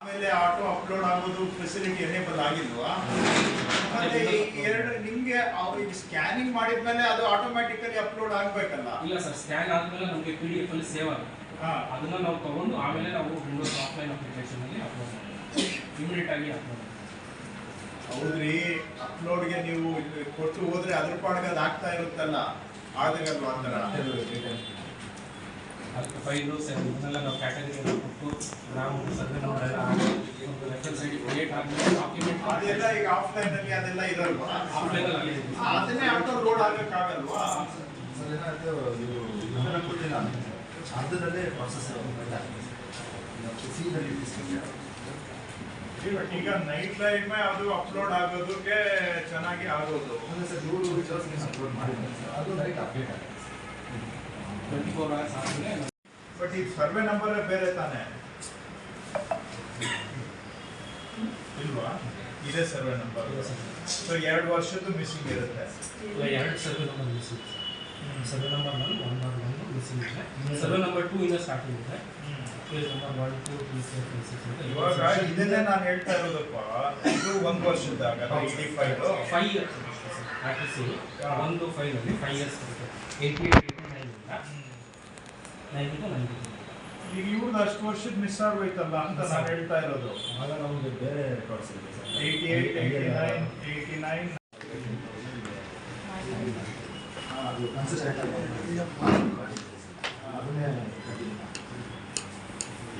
ಆಮೇಲೆ auto upload ಆಗೋದು facility enable ಆಗಿಲ್ವಾ? ಮತ್ತೆ ಈ ಎರಡು ನಿಮ್ಗೆ ಅವ್ರಿಗೆ ಸ್ಕ್ಯಾನಿಂಗ್ ಮಾಡಿದ್ಮೇಲೆ ಅದು ಆಟೋಮ್ಯಾಟಿಕಲಿ ಅಪ್ಲೋಡ್ ಆಗ್ಬೇಕಲ್ಲ? ಇಲ್ಲ ಸರ್ ಸ್ಕ್ಯಾನ್ ಆದ್ಮೇಲೆ ನಮಗೆ ಪಿ ಡಿ ಎಫ್ ಅಲ್ಲಿ ಸೇವ್ ಆಗುತ್ತೆ. ಹಾ. ಅದನ್ನ ನಾವು ತಗೊಂಡು ಆಮೇಲೆ ನಾವು ವಿಂಡೋಸ್ ಆಫ್ಲೈನ್ ಅಪ್ಲಿಕೇಶನ್ ಅಲ್ಲಿ ಅಪ್ಲೋಡ್ ಮಾಡ್ತೀವಿ. ಇಮಿಡಿಯೇಟ್ ಆಗಿ ಅಪ್ಲೋಡ್ ಹೌದ್ರಿ ಅಪ್ಲೋಡ್ಗೆ ನೀವು ಕೊಟ್ಟು ಹೋದ್ರೆ ಅದ್ರ ಪಾಡ್ಗೆ ಅದು ಆಗ್ತಾ ಇರುತ್ತಲ್ಲ? ಆದ್ರೆ ಆ ಥರ? ಅದಕ್ಕೆ ಫೈಲು ಇದನ್ನೆಲ್ಲ ನಾವು ಕ್ಯಾಟಗರಿ ಕೊಟ್ಟು ನಾವು ಸರ್ವೆ ನಂಬರ್ ಎಲ್ಲ ಒಂದು ರೆಫರೆನ್ಸ್ ಐಡಿ ಕ್ರಿಯೇಟ್ ಆಗಿ ಡಾಕ್ಯುಮೆಂಟ್ ಅದೆಲ್ಲ ಈಗ ಆಫ್ಲೈನ್ ಅಲ್ಲಿ ಅದೆಲ್ಲ ಇರಲ್ವಾ? ಆಫ್ಲೈನ್ ಅಲ್ಲಿ. ಅದನ್ನೇ ಆಟೋ ಲೋಡ್ ಆಗಕ್ಕಾಗಲ್ವಾ ಸರ್ ಏನಾಯ್ತು ನೀವು ಇದನ್ನ ಕೊಟ್ಟಿಲ್ಲ ಅರ್ಧದಲ್ಲೇ ಪ್ರಾಸೆಸ್ ಸಿನಲ್ಲಿ ಈಗ ನೈಟ್ ಲೈಟ್ ಮೇ ಅದು ಅಪ್ಲೋಡ್ ಆಗೋದಕ್ಕೆ ಚೆನ್ನಾಗಿ ಆಗೋದು. ಅಂದರೆ ಸರ್ ಇವರು ವಿಚಾರಿಸಿ ಅಪ್ಲೋಡ್ ಮಾಡಿದ್ದಾರೆ ಸರ್. ಅದು ನೈಟ್ ಅಪ್ಡೇಟ್ ಆಗುತ್ತೆ. ಫೋರ್ ಅವರ್ಸ್ ಆದಮೇಲೆ ಬಟ್ ಈ ಸರ್ವೆ ನಂಬರ್ ಬೇರೆ ತಾನೆ ಇಲ್ವಾ? ಇದೇ ಸರ್ವೆ ನಂಬರ್ ಸೊ ಎರಡು ವರ್ಷದ್ದು ಮಿಸ್ಸಿಂಗ್ ಇರುತ್ತೆ. ಎರಡು survey number missing survey number one one bar one missing ಇದೆ ಸರ್ವೆ ನಂಬರ್ ಟೂ ಇಂದ ಸ್ಟಾರ್ಟ್ ಇದೆ ನಂಬರ್ ಫೈವ್ ಇವಾಗ ಇದನ್ನೇ ನಾನು ಹೇಳ್ತಾ ಇರೋದಪ್ಪ ಇದು ಒಂದು ವರ್ಷದ ಇಡೀ ಫೈಲು ಫೈವ್ ಇಯರ್ಸ್ ಒಂದು ಅಲ್ಲಿ ಫೈವ್ ಇಯರ್ಸ್ ಬರುತ್ತೆ ಏಯ್ಟಿ ನೈನ್ ಏಯ್ಟಿ ನೈಂಟಿ ಈಗ ಇವ್ರದ್ದು ಅಷ್ಟು ವರ್ಷದ ಮಿಸ್ ಆಗೋಯ್ತಲ್ಲ ಅಂತ ನಾನು ಹೇಳ್ತಾ ಇರೋದು. ಆಗ ನಮಗೆ ಬೇರೆ ರೆಕಾರ್ಡ್ಸ್ ಇದೆ sir. Eighty eight eighty nine eighty nine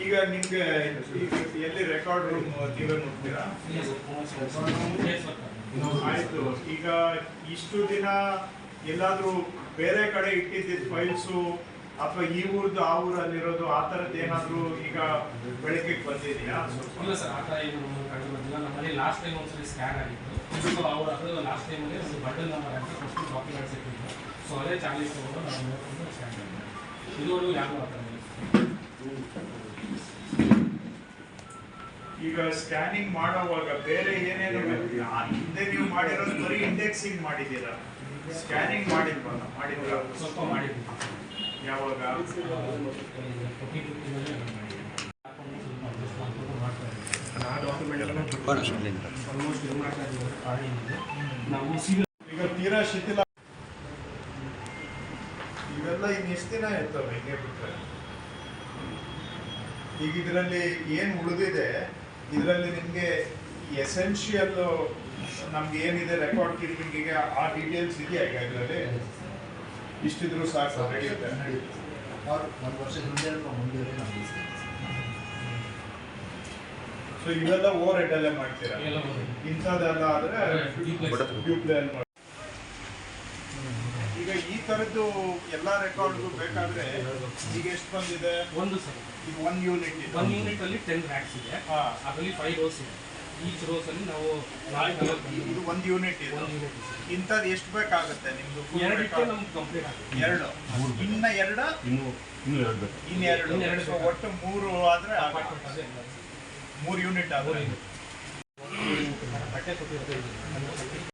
ಈಗ ನಿಮ್ಗೆ ಎಲ್ಲಿ ರೆಕಾರ್ಡ್ ರೂಮ್ ನೀವೇ ನೋಡ್ತೀರಾ? ಆಯ್ತು. ಈಗ ಇಷ್ಟು ದಿನ ಎಲ್ಲಾದ್ರೂ ಬೇರೆ ಕಡೆ ಇಟ್ಟಿದ್ದ ಫೈಲ್ಸು ಅಥವಾ ಈ ಊರದ್ದು ಆ ಊರಲ್ಲಿರೋದು ಆ ಥರದ್ದು ಏನಾದ್ರೂ ಈಗ ಬೆಳಕಿಗೆ ಬಂದಿದೆಯಾ? ಇಲ್ಲ ಸರ್ ಆ ಥರ ಏನು ಕಂಡು ಬಂದಿಲ್ಲ. ನಮ್ಮಲ್ಲಿ ಲಾಸ್ಟ್ ಟೈಮ್ ಒಂದ್ಸಲಿ ಸ್ಕ್ಯಾನ್ ಆಗಿತ್ತು. ಸೊ ಅವ್ರ ಅದು ಲಾಸ್ಟ್ ಟೈಮಲ್ಲಿ ಒಂದು ಬಟನ್ ನಂಬರ್ ಅಂತ ಫಸ್ಟ್ ಡಾಕ್ಯುಮೆಂಟ್ಸ್ ಇಟ್ಟಿದ್ದು ಸೊ ಅದೇ ಚಾರ್ಜಸ್ ತಗೊಂಡು ನಾವು ನೋಡ್ಕೊಂಡು ಸ್ಕ್ಯಾನ್ ಮಾಡಿದ್ವಿ. ಇದುವರೆಗೂ ಯಾರು ಆ ಥರ ಈಗ ಸ್ಕ್ಯಾನಿಂಗ್ ಮಾಡೋವಾಗ ಬೇರೆ ಏನೇನು ಹಿಂದೆ ನೀವು ಮಾಡಿರೋದು ಬರೀ ಇಂಡೆಕ್ಸಿಂಗ್ ಮಾಡಿದ್ದೀರಾ? ಸ್ಕ್ಯಾನಿಂಗ್ ಮಾಡಿಲ್ವಲ್ಲ? ಮಾಡಿದ್ರ ಸ್ವಲ್ಪ ಮಾಡಿದ್ವಿ. ಯಾವಾಗ? ಆ ಡಾಕ್ಯುಮೆಂಟ್ ಎಲ್ಲ ಆಲ್ಮೋಸ್ಟ್ ಇದು ಮಾಡ್ತಾ ಇದ್ದೀವಿ? ನಾವು ಈಗ ತೀರಾ ಶಿಥಿಲ ಇವೆಲ್ಲ ಇನ್ನು ಎಷ್ಟು ದಿನ ಇರ್ತವೆ ಹಿಂಗೆ ಬಿಟ್ರೆ? ಈಗ ಇದರಲ್ಲಿ ಏನು ಉಳಿದಿದೆ ಇದರಲ್ಲಿ ನಿಮಗೆ ಎಸೆನ್ಷಿಯಲ್ ನಮ್ಗೆ ಏನಿದೆ ರೆಕಾರ್ಡ್ ಕೀಪಿಂಗಿಗೆ ಆ ಡೀಟೇಲ್ಸ್ ಇದೆಯಾ ಈಗ ಇದರಲ್ಲಿ? ಇಷ್ಟಿದ್ರು ಸಾಕು ನಡೆಯುತ್ತೆ ನಡೆಯುತ್ತೆ ಅವ್ರು ಒಂದು ವರ್ಷ ಹಿಂದೆ ಮುಂದೆ ಸೊ ಇವೆಲ್ಲ ಓವರ್ ಹೆಡ್ ಅಲ್ಲೇ ಮಾಡ್ತೀರಾ. ಇಂಥದ್ದೆಲ್ಲ ಆದ್ರೆ. ಡ್ಯೂಪ್ಲೇ ಅಲ್ಲಿ ಮಾಡಿ ಈಗ ಈ ತರದ್ದು ಎಲ್ಲ ರೆಕಾರ್ಡ್ಗೂ ಬೇಕಾದ್ರೆ ಈಗ ಎಷ್ಟು ಬಂದಿದೆ? ಒಂದು ಸರ್. ಈಗ ಒನ್ ಯೂನಿಟ್ ಒನ್ ಯೂನಿಟ್ ಅಲ್ಲಿ ಟೆನ್ ರ್ಯಾಕ್ಸ್ ಇದೆ. ಅದರಲ್ಲಿ ಫೈವ್ ರೋಸ್ ಇದೆ. ಈಚ್ ರೋಸ್ ಅಲ್ಲಿ ನಾವು ಇದು ಒಂದು ಯೂನಿಟ್ ಇದೆ. ಇಂಥದ್ದು ಎಷ್ಟು ಬೇಕಾಗುತ್ತೆ ನಿಮ್ದು ಎರಡು record? ನಮ್ಗೆ ಕಂಪ್ಲೀಟ್ ಆಗುತ್ತೆ. ಎರಡು. ಇನ್ನ ಎರಡು? ಇನ್ನು ಇನ್ನು ಎರಡು ಬೇಕು? ಇನ್ನೆರಡು ಎರಡು? ಒಟ್ಟು ಮೂರು ಆದ್ರೆ ಮೂರು ಯೂನಿಟ್ ಆಗುತ್ತೆ. ಬಟ್ಟೆ.